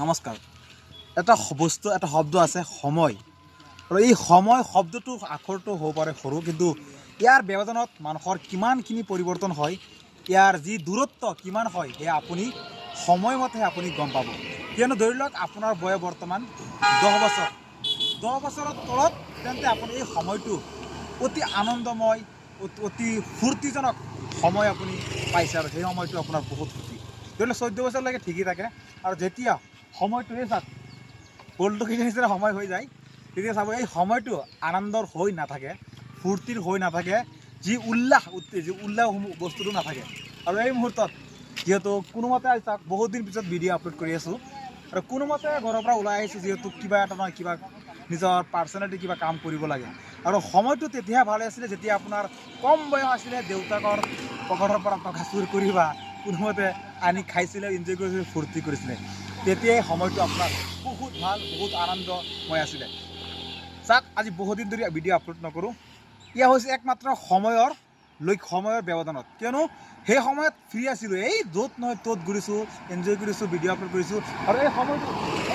নমস্কাৰ। এটা বস্তু এটা শব্দ আছে সময়। আৰু এই সময় শব্দটো আখৰটো হ'ব পাৰে সৰু কিন্তু ইয়াৰ ব্যৱধানত মানুহৰ কিমানখিনি পৰিৱৰ্তন হয় ইয়াৰ যি দূৰত্ব কিমান হয় সেয়া আপুনি সময়মতে আপুনি গম পাব। কিয়নো ধৰি লওক আপোনাৰ বয়স বৰ্তমান দহ বছৰ। দহ বছৰৰ তলত তেন্তে আপুনি এই সময়টো অতি আনন্দময় অতি ফূৰ্তিজনক সময় আপুনি পাইছে আৰু সেই সময়টো আপোনাৰ বহুত ফূৰ্তি। ধৰি লওক চৈধ্য বছৰলৈকে ঠিকেই থাকে। আৰু যেতিয়া সময়টো এই চাওক গ'লটো কিনি নিচিনা সময় হৈ যায়। তেতিয়া চাব এই সময়টো আনন্দৰ হৈ নাথাকে ফূৰ্তিৰ হৈ নাথাকে যি উল্লাস যি উল্লাস বস্তুটো নাথাকে। আৰু এই মুহূৰ্তত যিহেতু কোনোমতে চাওক বহুত দিন পিছত ভিডিঅ' আপলোড কৰি আছোঁ। আৰু কোনোমতে ঘৰৰ পৰা ওলাই আহিছোঁ যিহেতু কিবা এটা নহয় কিবা নিজৰ পাৰ্চনেলিটি কিবা কাম কৰিব লাগে। আৰু সময়টো তেতিয়া ভালে আছিলে যেতিয়া আপোনাৰ কম বয়স আছিলে দেউতাকৰ পকেটৰ পৰা টকা চুৰ কৰি বা কোনোমতে আনি খাইছিলে এনজয় কৰিছিলে, ফূৰ্তি কৰিছিলে। তেতিয়াই সময়টো আপোনাৰ বহুত ভালো, বহুত আনন্দময় আছিলে। চাওক আজি বহুদিন ধৰি ভিডিঅ' আপলোড নকৰোঁ। এয়া হৈছে একমাত্ৰ সময়ৰ লক্ষ্য, সময়ৰ ব্যৱধানত। কিয়নো, সেই সময়ত ফ্ৰী আছিলোঁ। এই য'ত নহয় ত'ত ঘূৰিছোঁ এনজয় কৰিছোঁ ভিডিঅ' আপলোড কৰিছোঁ। আৰু এই সময়টো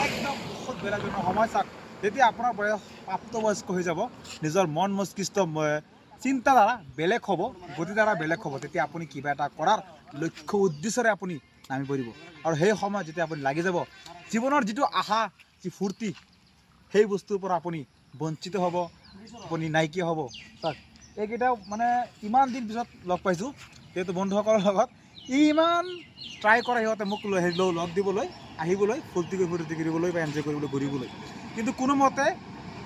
একদম বহুত বেলেগ সময় চাওক যেতিয়া আপোনাৰ বয়স প্ৰাপ্তবয়স্ক হৈ যাব, নিজৰ মন মস্তিষ্ক চিন্তাধাৰা বেলেগ হ'ব গতিধাৰা বেলেগ হ'ব তেতিয়া আপুনি কিবা এটা কৰাৰ লক্ষ্য উদ্দেশ্যৰে আপুনি নামি পৰিব আৰু সেই সময়ত যেতিয়া আপুনি লাগি যাব জীৱনৰ যিটো আশা যি ফূৰ্তি সেই বস্তুৰ পৰা আপুনি বঞ্চিত হ'ব আপুনি নাইকিয়া হ'ব। চাওক এইকেইটাও মানে ইমান দিন পিছত লগ পাইছোঁ যিহেতু বন্ধুসকলৰ লগত। ইমান ট্ৰাই কৰে সিহঁতে মোক লগ দিবলৈ আহিবলৈ ফূৰ্তি কৰি ফূৰ্তি কৰিবলৈ বা এনজয় কৰিবলৈ ঘূৰিবলৈ। কিন্তু কোনোমতে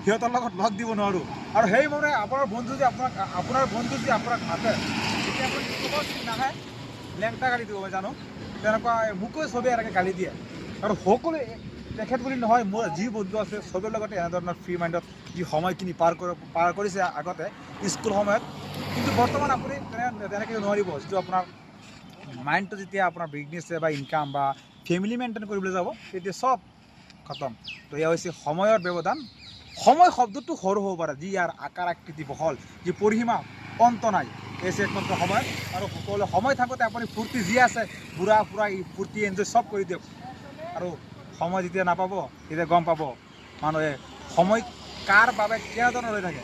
সিহঁতৰ লগত লগ দিব নোৱাৰোঁ। আৰু সেইমতে আপোনাৰ বন্ধু যদি আপোনাক, আপোনাৰ বন্ধু যদি আপোনাক মাতে তেতিয়া আপুনি নাহে, লেংটা গালি দিব, মই জানো। তেনেকুৱা মোকো চবেই এনেকৈ গালি দিয়ে। আৰু সকলোৱে তেখেত বুলি নহয়, মোৰ যি বন্ধু আছে চবৰ লগতে এনেধৰণৰ ফ্ৰী মাইণ্ডত যি সময়খিনি পাৰ কৰি, পাৰ কৰিছে আগতে, স্কুল সময়ত। কিন্তু বৰ্তমান আপুনি তেনে, তেনেকৈ নোৱাৰিব, যিটো আপোনাৰ মাইণ্ডটো যেতিয়া আপোনাৰ বিজনেছ বা ইনকাম বা ফেমিলি মেইনটেইন কৰিবলৈ যাব, তেতিয়া চব খতম। তো এয়া হৈছে সময়ৰ ব্যৱধান। সময় শব্দটো সৰু হ'ব পাৰে যি ইয়াৰ আকাৰ আকৃতি বহল যি পৰিসীমা অন্ত নাই। এই হৈছে একমাত্ৰ সময় আৰু সকলো সময় থাকোঁতে আপুনি ফূৰ্তি যি আছে ঘূৰা ফুৰা ই ফূৰ্তি এনজয় চব কৰি দিয়ক। আৰু সময় যেতিয়া নাপাব তেতিয়া গম পাব মানুহে সময় কাৰ বাবে কেনেধৰণৰ হৈ থাকে।